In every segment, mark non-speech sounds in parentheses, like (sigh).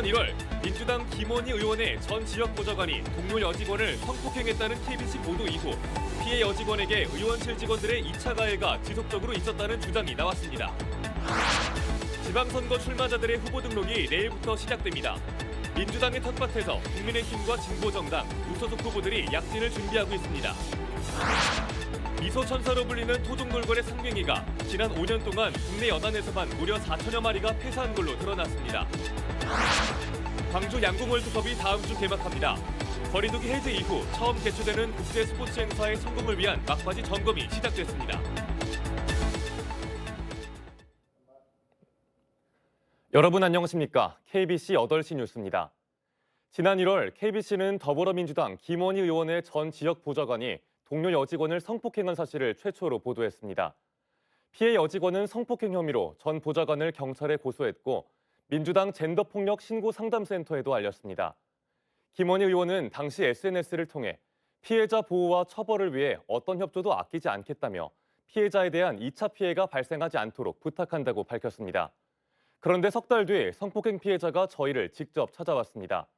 지난 1월 민주당 김원희 의원의 전 지역 보좌관이 동료 여직원을 성폭행했다는 KBC 보도 이후 피해 여직원에게 의원실 직원들의 2차 가해가 지속적으로 있었다는 주장이 나왔습니다. 지방선거 출마자들의 후보 등록이 내일부터 시작됩니다. 민주당의 텃밭에서 국민의힘과 진보정당, 무소속 후보들이 약진을 준비하고 있습니다. 미소 천사로 불리는 토종돌고래 상갱이가 지난 5년 동안 국내 연안에서만 무려 4천여 마리가 폐사한 걸로 드러났습니다. 광주 양궁월드컵이 다음 주 개막합니다. 거리두기 해제 이후 처음 개최되는 국제 스포츠 행사의 성공을 위한 막바지 점검이 시작됐습니다. 여러분 안녕하십니까? KBC 8시 뉴스입니다. 지난 1월 KBC는 더불어민주당 김원희 의원의 전 지역 보좌관이 동료 여직원을 성폭행한 사실을 최초로 보도했습니다. 피해 여직원은 성폭행 혐의로 전 보좌관을 경찰에 고소했고 민주당 젠더폭력 신고 상담센터에도 알렸습니다. 김원희 의원은 당시 SNS를 통해 피해자 보호와 처벌을 위해 어떤 협조도 아끼지 않겠다며 피해자에 대한 2차 피해가 발생하지 않도록 부탁한다고 밝혔습니다. 그런데 석 달 뒤 성폭행 피해자가 저희를 직접 찾아왔습니다.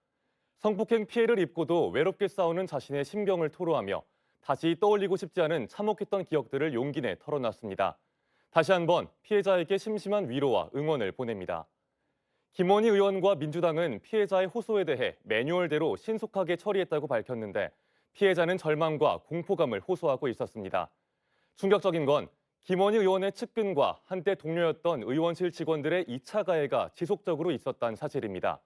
성폭행 피해를 입고도 외롭게 싸우는 자신의 심경을 토로하며 다시 떠올리고 싶지 않은 참혹했던 기억들을 용기 내 털어놨습니다. 다시 한번 피해자에게 심심한 위로와 응원을 보냅니다. 김원희 의원과 민주당은 피해자의 호소에 대해 매뉴얼대로 신속하게 처리했다고 밝혔는데 피해자는 절망과 공포감을 호소하고 있었습니다. 충격적인 건 김원희 의원의 측근과 한때 동료였던 의원실 직원들의 2차 가해가 지속적으로 있었다는 사실입니다.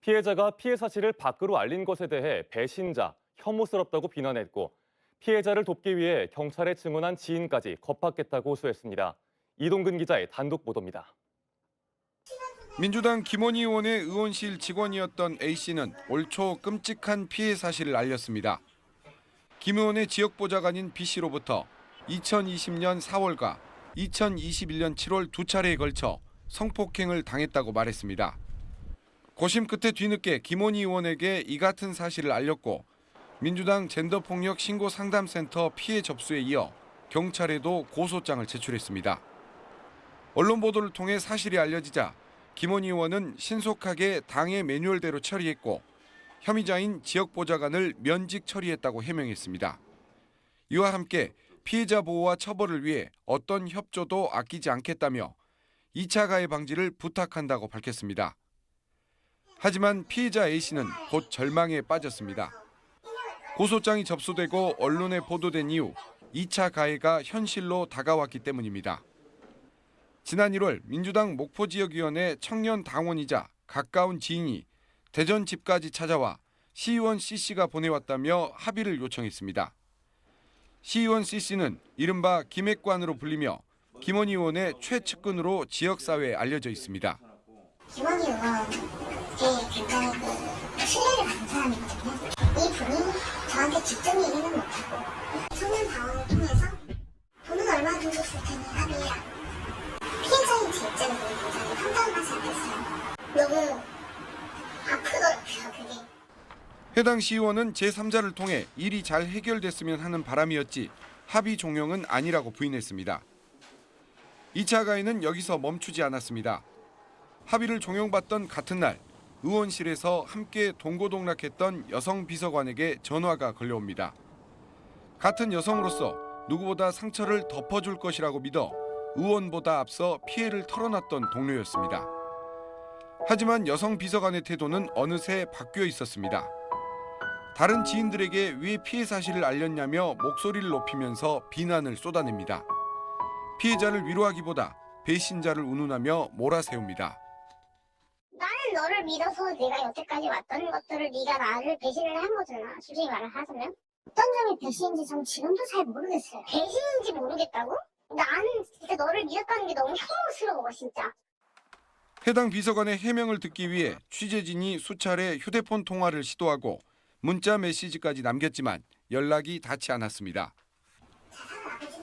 피해자가 피해 사실을 밖으로 알린 것에 대해 배신자, 혐오스럽다고 비난했고 피해자를 돕기 위해 경찰에 증언한 지인까지 겁박했다고 호소했습니다. 이동근 기자의 단독 보도입니다. 민주당 김원희 의원의 의원실 직원이었던 A씨는 올 초 끔찍한 피해 사실을 알렸습니다. 김 의원의 지역 보좌관인 B씨로부터 2020년 4월과 2021년 7월 두 차례에 걸쳐 성폭행을 당했다고 말했습니다. 고심 끝에 뒤늦게 김원희 의원에게 이 같은 사실을 알렸고 민주당 젠더폭력 신고 상담센터 피해 접수에 이어 경찰에도 고소장을 제출했습니다. 언론 보도를 통해 사실이 알려지자 김원희 의원은 신속하게 당의 매뉴얼대로 처리했고 혐의자인 지역 보좌관을 면직 처리했다고 해명했습니다. 이와 함께 피해자 보호와 처벌을 위해 어떤 협조도 아끼지 않겠다며 2차 가해 방지를 부탁한다고 밝혔습니다. 하지만 피해자 A씨는 곧 절망에 빠졌습니다. 고소장이 접수되고 언론에 보도된 이후 2차 가해가 현실로 다가왔기 때문입니다. 지난 1월 민주당 목포 지역위원회 청년 당원이자 가까운 지인이 대전 집까지 찾아와 시의원 C씨가 보내왔다며 합의를 요청했습니다. 시의원 C씨는 이른바 김핵관으로 불리며 김원희 의원의 최측근으로 지역사회에 알려져 있습니다. 김원희 의원 제 굉장히 그 신뢰를 받는 사람이거든요. 이 분이 직접 얘기는 못하고 청년 당원을 통해서 돈은 얼마 정도 줄 테니 합의해라. 피해자인 제 입장에서 굉장히 황당한 사람이었어요. 너무 아프더라고요, 그게. 해당 시의원은 제3자를 통해 일이 잘 해결됐으면 하는 바람이었지 합의 종용은 아니라고 부인했습니다. 2차 가해는 여기서 멈추지 않았습니다. 합의를 종용받던 같은 날 의원실에서 함께 동고동락했던 여성 비서관에게 전화가 걸려옵니다. 같은 여성으로서 누구보다 상처를 덮어줄 것이라고 믿어 의원보다 앞서 피해를 털어놨던 동료였습니다. 하지만 여성 비서관의 태도는 어느새 바뀌어 있었습니다. 다른 지인들에게 왜 피해 사실을 알렸냐며 목소리를 높이면서 비난을 쏟아냅니다. 피해자를 위로하기보다 배신자를 운운하며 몰아세웁니다. 믿어서 내가 여태까지 왔던 것들을 네가 나를 배신을 한 거잖아. 솔직히 말을 하자면. 어떤 점이 배신인지 전 지금도 잘 모르겠어요. 배신인지 모르겠다고? 나는 진짜 너를 믿었다는 게 너무 혐오스러워, 진짜. 해당 비서관의 해명을 듣기 위해 취재진이 수차례 휴대폰 통화를 시도하고 문자 메시지까지 남겼지만 연락이 닿지 않았습니다.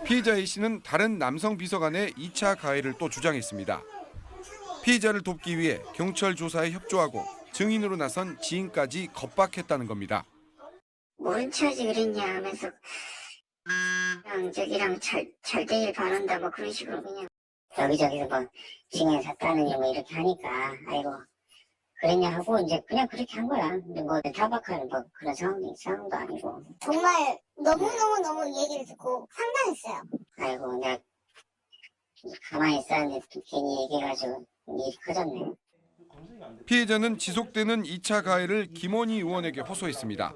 피해자 A 씨는 다른 남성 비서관의 2차 가해를 또 주장했습니다. 피해자를 돕기 위해 경찰 조사에 협조하고 증인으로 나선 지인까지 겁박했다는 겁니다. 모른 척하지 그랬냐 하면서 그냥 저기랑 잘, 잘 되길 바란다 뭐 그런 식으로 그냥 여기저기서 뭐 징해 샀다느니 뭐 이렇게 하니까 아이고 그랬냐 하고 이제 그냥 그렇게 한 거야. 근데 뭐 타박할 뭐 그런 상황, 상황도 아니고. 정말 너무너무너무 이 얘기를 듣고 황당했어요. 아이고, 내가 가만히 있었는데 괜히 얘기해가지고 일이 커졌네. 피해자는 지속되는 2차 가해를 김원희 의원에게 호소했습니다.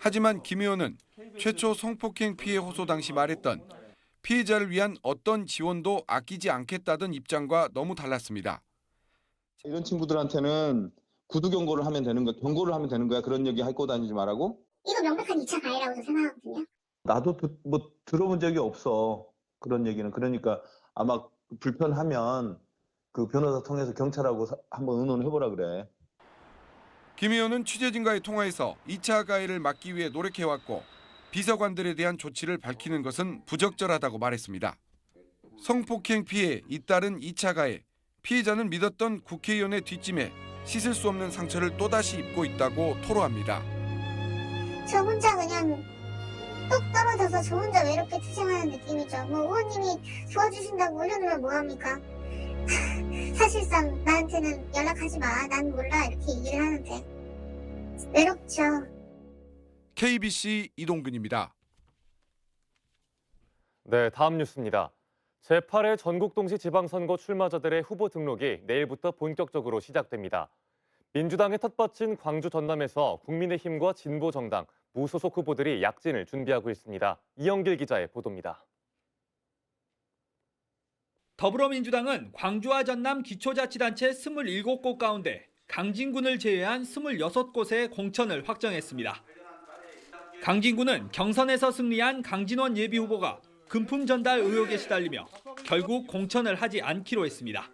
하지만 김 의원은 최초 성폭행 피해 호소 당시 말했던 피해자를 위한 어떤 지원도 아끼지 않겠다던 입장과 너무 달랐습니다. 이런 친구들한테는 구두 경고를 하면 되는 거야. 경고를 하면 되는 거야. 그런 얘기 할거 다니지 말라고. 이거 명백한 2차 가해라고 생각하거든요. 나도 드- 뭐 들어본 적이 없어. 그런 얘기는. 그러니까 아마 불편하면 그 변호사 통해서 경찰하고 사- 한번 의논해 보라 그래. 김 의원은 취재진과의 통화에서 2차 가해를 막기 위해 노력해왔고 비서관들에 대한 조치를 밝히는 것은 부적절하다고 말했습니다. 성폭행 피해 잇따른 2차 가해 피해자는 믿었던 국회의원의 뒷짐에 씻을 수 없는 상처를 또다시 입고 있다고 토로합니다. 저 혼자 그냥 똑 떨어져서 저 혼자 외롭게 투쟁하는 느낌이죠. 뭐 의원님이 도와주신다고 올려놓으면 뭐합니까? (laughs) 사실상 나한테는 연락하지 마. 난 몰라. 이렇게 얘기를 하는데. 외롭죠. KBC 이동근입니다. 네, 다음 뉴스입니다. 제8회 전국 동시 지방선거 출마자들의 후보 등록이 내일부터 본격적으로 시작됩니다. 민주당의 텃밭인 광주 전남에서 국민의힘과 진보정당, 무소속 후보들이 약진을 준비하고 있습니다. 이영길 기자의 보도입니다. 더불어민주당은 광주와 전남 기초자치단체 27곳 가운데 강진군을 제외한 26곳의 공천을 확정했습니다. 강진군은 경선에서 승리한 강진원 예비 후보가 금품 전달 의혹에 시달리며 결국 공천을 하지 않기로 했습니다.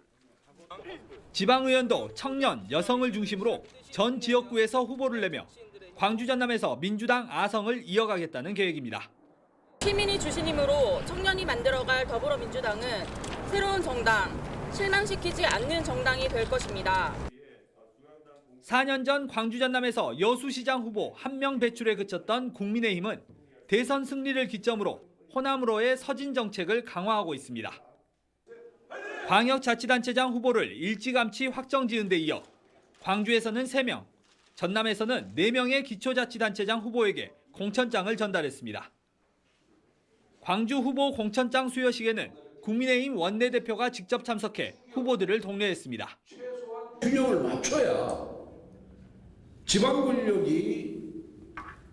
지방의원도 청년, 여성을 중심으로 전 지역구에서 후보를 내며 광주 전남에서 민주당 아성을 이어가겠다는 계획입니다. 시민이 주신 힘으로 청년이 만들어갈 더불어민주당은 새로운 정당, 실망시키지 않는 정당이 될 것입니다. 4년 전 광주 전남에서 여수시장 후보 한 명 배출에 그쳤던 국민의힘은 대선 승리를 기점으로 호남으로의 서진 정책을 강화하고 있습니다. 광역자치단체장 후보를 일찌감치 확정 지은 데 이어 광주에서는 3명, 전남에서는 4명의 기초자치단체장 후보에게 공천장을 전달했습니다. 광주 후보 공천장 수여식에는 국민의힘 원내대표가 직접 참석해 후보들을 독려했습니다. 균형을 맞춰야 지방 권력이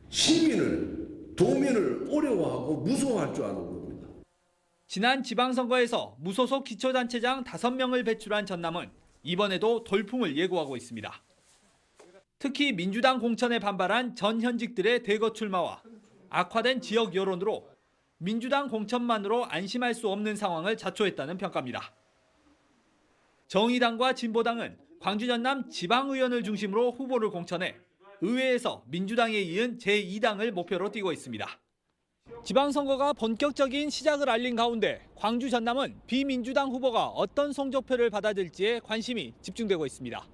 시민을 도민을 어려워하고 무서워할 줄 아는 겁니다. 지난 지방선거에서 무소속 기초단체장 5명을 배출한 전남은 이번에도 돌풍을 예고하고 있습니다. 특히 민주당 공천에 반발한 전 현직들의 대거 출마와 악화된 지역 여론으로 민주당 공천만으로 안심할 수 없는 상황을 자초했다는 평가입니다. 정의당과 진보당은 광주 전남 지방의원을 중심으로 후보를 공천해 의회에서 민주당에 이은 제2당을 목표로 뛰고 있습니다. 지방선거가 본격적인 시작을 알린 가운데 광주 전남은 비민주당 후보가 어떤 성적표를 받아들지에 관심이 집중되고 있습니다.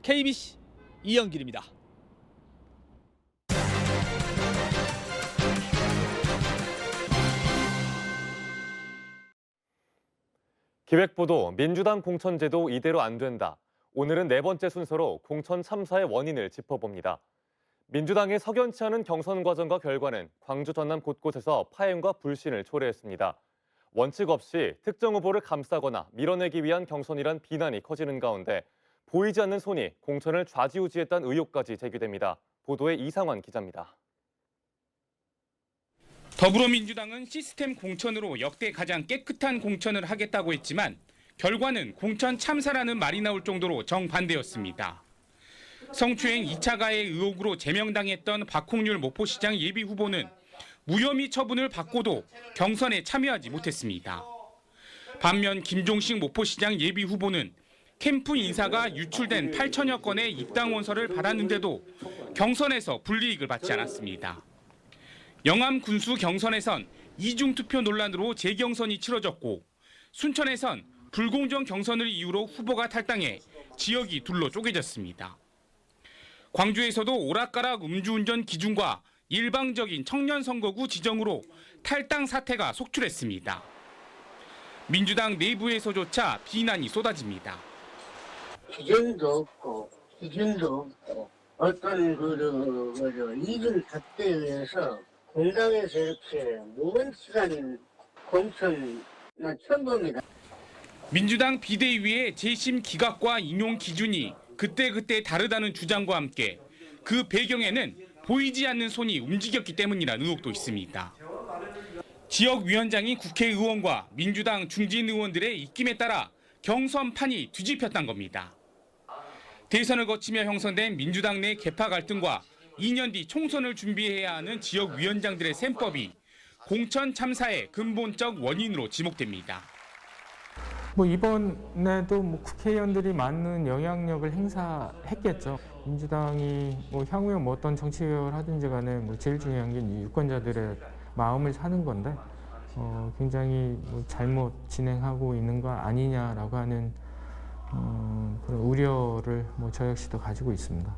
KBC 이영길입니다. 기획보도 민주당 공천제도 이대로 안 된다. 오늘은 네 번째 순서로 공천 참사의 원인을 짚어봅니다. 민주당의 석연치 않은 경선 과정과 결과는 광주 전남 곳곳에서 파행과 불신을 초래했습니다. 원칙 없이 특정 후보를 감싸거나 밀어내기 위한 경선이란 비난이 커지는 가운데 보이지 않는 손이 공천을 좌지우지했다는 의혹까지 제기됩니다. 보도에 이상환 기자입니다. 더불어민주당은 시스템 공천으로 역대 가장 깨끗한 공천을 하겠다고 했지만 결과는 공천 참사라는 말이 나올 정도로 정반대였습니다. 성추행 2차 가해 의혹으로 제명당했던 박홍률 목포시장 예비 후보는 무혐의 처분을 받고도 경선에 참여하지 못했습니다. 반면 김종식 목포시장 예비 후보는 캠프 인사가 유출된 8천여 건의 입당 원서를 받았는데도 경선에서 불이익을 받지 않았습니다. 영암 군수 경선에선 이중 투표 논란으로 재경선이 치러졌고 순천에선 불공정 경선을 이유로 후보가 탈당해 지역이 둘로 쪼개졌습니다. 광주에서도 오락가락 음주운전 기준과 일방적인 청년 선거구 지정으로 탈당 사태가 속출했습니다. 민주당 내부에서조차 비난이 쏟아집니다. 기준도 없고 기준도 없고 어떤 그, 그, 그 이익을 덮기 위해서 공당에서 이렇게 무원 시간 공천 나 처음 봅니다. 민주당 비대위의 재심 기각과 인용 기준이 그때그때 다르다는 주장과 함께 그 배경에는 보이지 않는 손이 움직였기 때문이라는 의혹도 있습니다. 지역위원장이 국회의원과 민주당 중진 의원들의 입김에 따라 경선 판이 뒤집혔단 겁니다. 대선을 거치며 형성된 민주당 내 개파 갈등과 2년 뒤 총선을 준비해야 하는 지역 위원장들의 셈법이 공천 참사의 근본적 원인으로 지목됩니다. 뭐 이번에도 뭐 국회의원들이 많은 영향력을 행사했겠죠. 민주당이 뭐 향후에 뭐 어떤 정치 개혁을 하든지 간에 뭐 제일 중요한 게이 유권자들의 마음을 사는 건데 어 굉장히 뭐 잘못 진행하고 있는 거 아니냐라고 하는 어 그런 우려를 뭐 저 역시도 가지고 있습니다.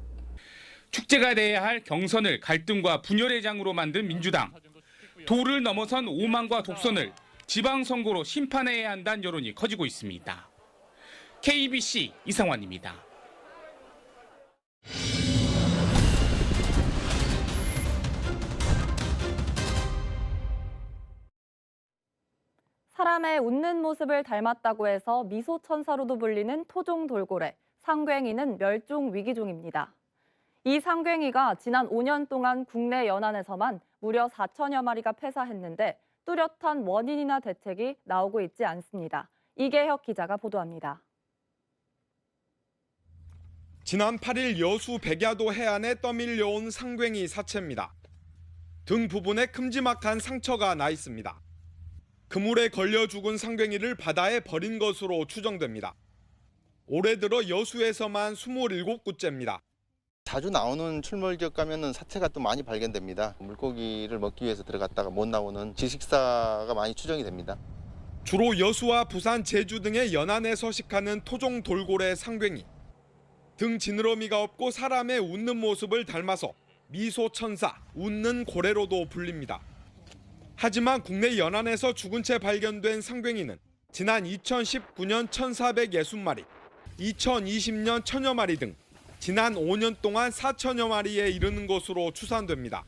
축제가 돼야 할 경선을 갈등과 분열의 장으로 만든 민주당. 도를 넘어선 오만과 독선을 지방선거로 심판해야 한다는 여론이 커지고 있습니다. KBC 이상환입니다. 사람의 웃는 모습을 닮았다고 해서 미소 천사로도 불리는 토종 돌고래 상괭이는 멸종 위기종입니다. 이 상괭이가 지난 5년 동안 국내 연안에서만 무려 4천여 마리가 폐사했는데 뚜렷한 원인이나 대책이 나오고 있지 않습니다. 이계혁 기자가 보도합니다. 지난 8일 여수 백야도 해안에 떠밀려온 상괭이 사체입니다. 등 부분에 큼지막한 상처가 나 있습니다. 그물에 걸려 죽은 상괭이를 바다에 버린 것으로 추정됩니다. 올해 들어 여수에서만 27구째입니다. 자주 나오는 출몰 지역 가면은 사체가 또 많이 발견됩니다. 물고기를 먹기 위해서 들어갔다가 못 나오는 지식사가 많이 추정이 됩니다. 주로 여수와 부산, 제주 등의 연안에 서식하는 토종 돌고래 상괭이. 등 지느러미가 없고 사람의 웃는 모습을 닮아서 미소 천사, 웃는 고래로도 불립니다. 하지만 국내 연안에서 죽은 채 발견된 상괭이는 지난 2019년 1,460마리, 2020년 1,000여 마리 등 지난 5년 동안 4천여 마리에 이르는 것으로 추산됩니다.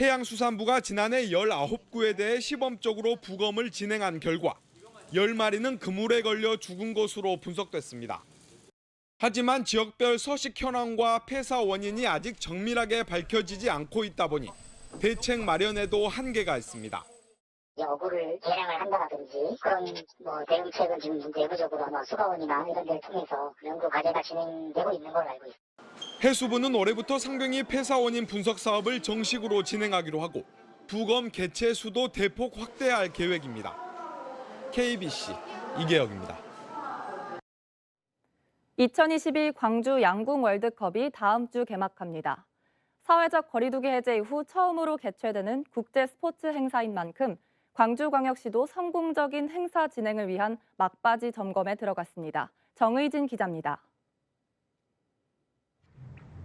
해양수산부가 지난해 19구에 대해 시범적으로 부검을 진행한 결과 10마리는 그물에 걸려 죽은 것으로 분석됐습니다. 하지만 지역별 서식 현황과 폐사 원인이 아직 정밀하게 밝혀지지 않고 있다 보니 대책 마련에도 한계가 있습니다. 여부를 계량을 한다든지 그런 뭐 대응책은 지금 내부적으로 아마 수가원이나 이런 데를 통해서 연구 과제가 진행되고 있는 걸로 알고 있습니다. 해수부는 올해부터 상경이 폐사 원인 분석 사업을 정식으로 진행하기로 하고 부검 개체 수도 대폭 확대할 계획입니다. KBC 이계혁입니다. 2022 광주 양궁 월드컵이 다음 주 개막합니다. 사회적 거리두기 해제 이후 처음으로 개최되는 국제 스포츠 행사인 만큼 광주광역시도 성공적인 행사 진행을 위한 막바지 점검에 들어갔습니다. 정의진 기자입니다.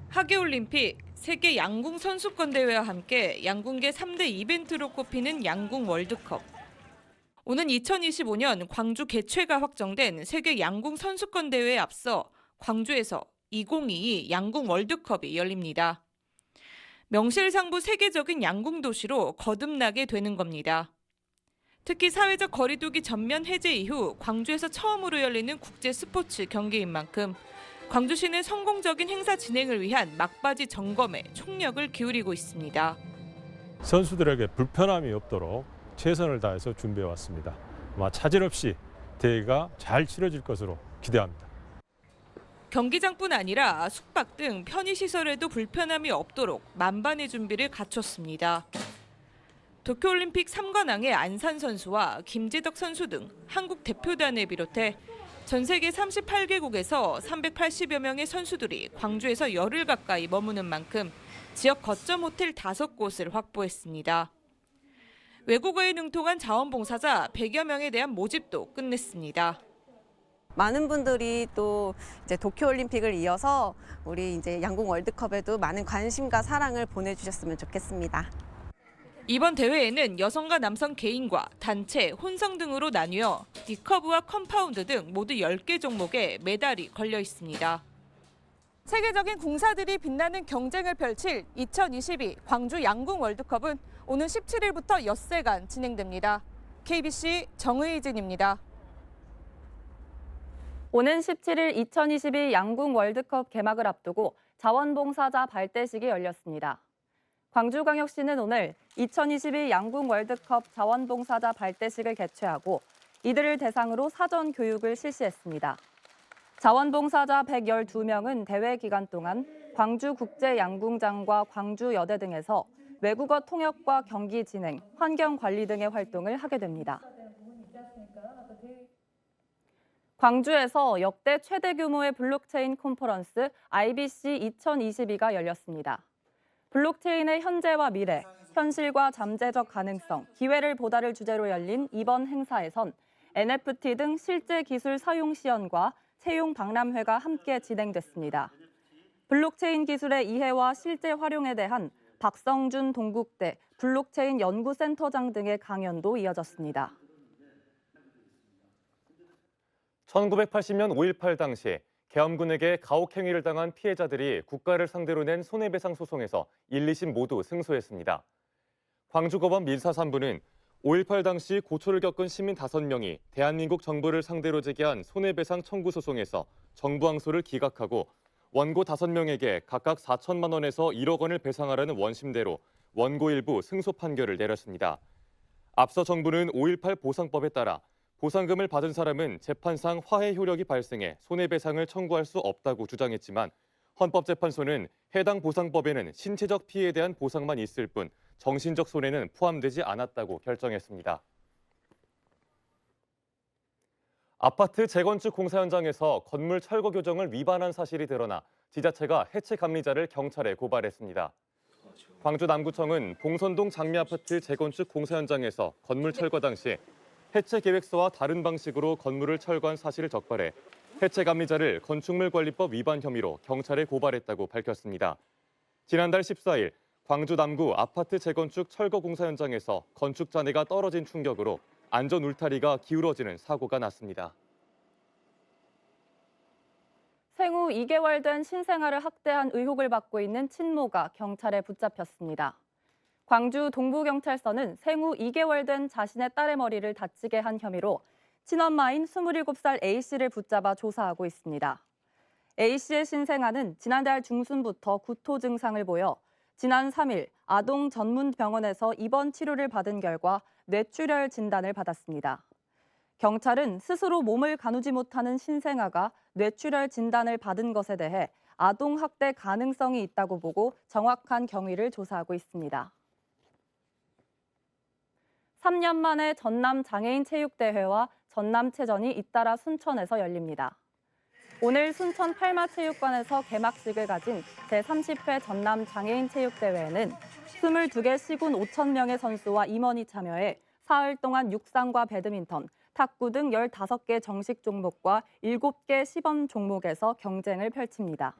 하계올림픽, 세계 양궁 선수권 대회와 함께 양궁계 3대 이벤트로 꼽히는 양궁 월드컵. 오는 2025년 광주 개최가 확정된 세계 양궁 선수권 대회에 앞서 광주에서 2022 양궁 월드컵이 열립니다. 명실상부 세계적인 양궁 도시로 거듭나게 되는 겁니다. 특히 사회적 거리두기 전면 해제 이후 광주에서 처음으로 열리는 국제 스포츠 경기인 만큼 광주시는 성공적인 행사 진행을 위한 막바지 점검에 총력을 기울이고 있습니다. 선수들에게 불편함이 없도록 최선을 다해서 준비해 왔습니다. 아마 차질 없이 대회가 잘 치러질 것으로 기대합니다. 경기장뿐 아니라 숙박 등 편의시설에도 불편함이 없도록 만반의 준비를 갖췄습니다. 도쿄올림픽 3관왕의 안산 선수와 김재덕 선수 등 한국 대표단을 비롯해 전 세계 38개국에서 380여 명의 선수들이 광주에서 열흘 가까이 머무는 만큼 지역 거점 호텔 5곳을 확보했습니다. 외국어에 능통한 자원봉사자 100여 명에 대한 모집도 끝냈습니다. 많은 분들이 또 이제 도쿄올림픽을 이어서 우리 이제 양궁 월드컵에도 많은 관심과 사랑을 보내주셨으면 좋겠습니다. 이번 대회에는 여성과 남성 개인과 단체, 혼성 등으로 나뉘어 리커브와 컴파운드 등 모두 10개 종목에 메달이 걸려 있습니다. 세계적인 공사들이 빛나는 경쟁을 펼칠 2022 광주 양궁 월드컵은 오는 17일부터 엿새간 진행됩니다. KBC 정의진입니다. 오는 17일 2022 양궁 월드컵 개막을 앞두고 자원봉사자 발대식이 열렸습니다. 광주광역시는 오늘 2022 양궁 월드컵 자원봉사자 발대식을 개최하고 이들을 대상으로 사전 교육을 실시했습니다. 자원봉사자 112명은 대회 기간 동안 광주국제양궁장과 광주여대 등에서 외국어 통역과 경기 진행, 환경 관리 등의 활동을 하게 됩니다. 광주에서 역대 최대 규모의 블록체인 컨퍼런스 IBC 2022가 열렸습니다. 블록체인의 현재와 미래, 현실과 잠재적 가능성, 기회를 보다를 주제로 열린 이번 행사에선 NFT 등 실제 기술 사용 시연과 채용 박람회가 함께 진행됐습니다. 블록체인 기술의 이해와 실제 활용에 대한 박성준 동국대 블록체인 연구센터장 등의 강연도 이어졌습니다. 1980년 5.18 당시 계엄군에게 가혹행위를 당한 피해자들이 국가를 상대로 낸 손해배상 소송에서 1, 2심 모두 승소했습니다. 광주고법 민사 3부는 5.18 당시 고초를 겪은 시민 5명이 대한민국 정부를 상대로 제기한 손해배상 청구 소송에서 정부 항소를 기각하고 원고 5명에게 각각 4천만 원에서 1억 원을 배상하라는 원심대로 원고 일부 승소 판결을 내렸습니다. 앞서 정부는 5.18 보상법에 따라 보상금을 받은 사람은 재판상 화해 효력이 발생해 손해배상을 청구할 수 없다고 주장했지만 헌법재판소는 해당 보상법에는 신체적 피해에 대한 보상만 있을 뿐 정신적 손해는 포함되지 않았다고 결정했습니다. 아파트 재건축 공사 현장에서 건물 철거 교정을 위반한 사실이 드러나 지자체가 해체 감리자를 경찰에 고발했습니다. 광주 남구청은 봉선동 장미 아파트 재건축 공사 현장에서 건물 철거 당시 해체 계획서와 다른 방식으로 건물을 철거한 사실을 적발해 해체 감리자를 건축물관리법 위반 혐의로 경찰에 고발했다고 밝혔습니다. 지난달 14일 광주 남구 아파트 재건축 철거 공사 현장에서 건축 잔해가 떨어진 충격으로 안전 울타리가 기울어지는 사고가 났습니다. 생후 2개월 된 신생아를 학대한 의혹을 받고 있는 친모가 경찰에 붙잡혔습니다. 광주 동부경찰서는 생후 2개월 된 자신의 딸의 머리를 다치게 한 혐의로 친엄마인 27살 A씨를 붙잡아 조사하고 있습니다. A씨의 신생아는 지난달 중순부터 구토 증상을 보여 지난 3일 아동 전문 병원에서 입원 치료를 받은 결과 뇌출혈 진단을 받았습니다. 경찰은 스스로 몸을 가누지 못하는 신생아가 뇌출혈 진단을 받은 것에 대해 아동 학대 가능성이 있다고 보고 정확한 경위를 조사하고 있습니다. 3년 만에 전남 장애인 체육대회와 전남체전이 잇따라 순천에서 열립니다. 오늘 순천 팔마체육관에서 개막식을 가진 제30회 전남 장애인 체육대회에는 22개 시군 5천 명의 선수와 임원이 참여해 사흘 동안 육상과 배드민턴, 탁구 등 15개 정식 종목과 7개 시범 종목에서 경쟁을 펼칩니다.